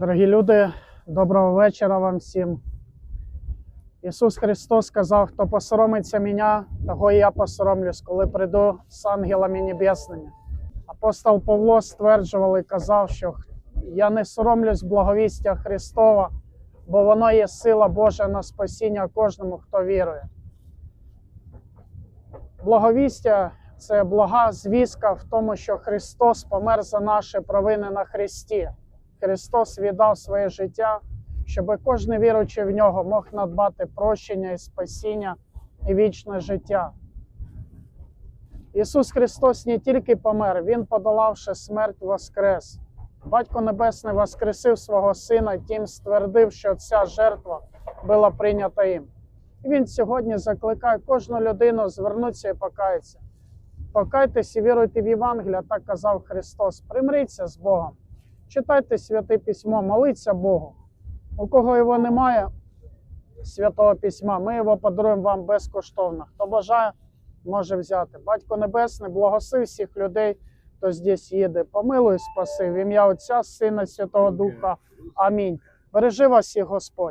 Дорогі люди, доброго вечора вам всім. Ісус Христос сказав, хто посоромиться мене, того і я посоромлюсь, коли прийду з ангелами небесними. Апостол Павло стверджував і казав, що я не соромлюсь благовістя Христова, бо воно є сила Божа на спасіння кожному, хто вірує. Благовістя це блага звістка в тому, що Христос помер за наші провини на Христі. Христос віддав своє життя, щоб кожен віруючий в нього мог надбати прощення і спасіння і вічне життя. Ісус Христос не тільки помер, Він, подолавши смерть, воскрес. Батько Небесний воскресив свого Сина, тим ствердив, що ця жертва була прийнята їм. І Він сьогодні закликає кожну людину звернутися і покаятися. Покайтесь і віруйте в Євангелія, так казав Христос. Примиріться з Богом. Читайте святе письмо, молиться Богу. У кого його немає, святого письма, ми його подаруємо вам безкоштовно. Хто бажає, може взяти. Батько Небесний, благослови всіх людей, хто здесь їде. Помилуй, спаси в ім'я Отця, Сина, Святого Духа. Амінь. Бережи вас і Господь.